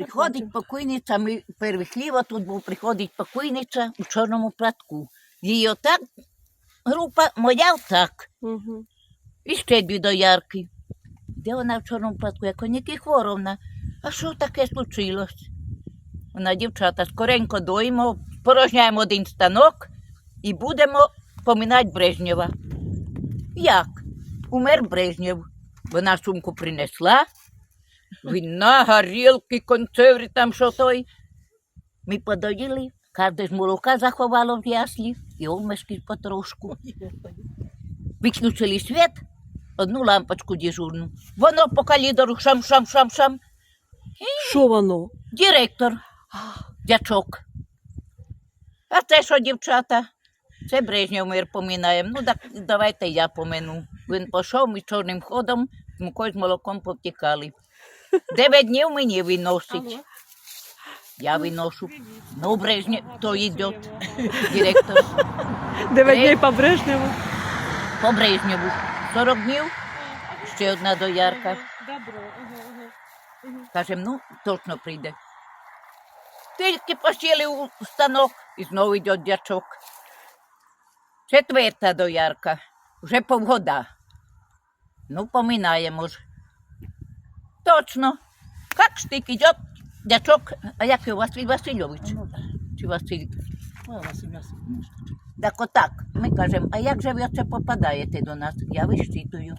Приходить покойниця, ми перевихліва тут був, приходить покойниця у чорному платку. Її отак, група моя отак. Угу. І ще дві доярки. Де вона в чорному платку? Я коніки хворовна. А що таке случилось? Вона, дівчата, скоренько доїмо, порожняємо один станок і будемо поминати Брежнєва. Як? Умер Брежнєв. Вона сумку принесла. Вина, горілки, консерви там що той. Ми подоїли, кожне з молока заховало в яслі і обмешки потрошку. Виключили світ, одну лампочку дежурну. Воно по коридору шам-шам-шам-шам. Що воно? Директор, дячок. А це що, дівчата? Це Брежнєв мир поминаємо. Ну, так давайте я помину. Він пішов, ми чорним ходом, мукою з молоком повтікали. Дев'ять днів мені виносить. Я виношу. Ну, Брежнєв, то йде директор. Дев'ять Е. днів по Брежневу. По Брежнєву. 40 днів, ще одна доярка. Добро. Кажем, ну, точно прийде. Тільки посіли у станок і знову йде дячок. Четверта доярка, вже повгода. Ну, поминаємо ж. Точно. Як штик йде дячок, а як його Василь Васильович? Чи Василь? Так отак. Ми кажемо, а як же ви оце попадаєте до нас? Я вищитую.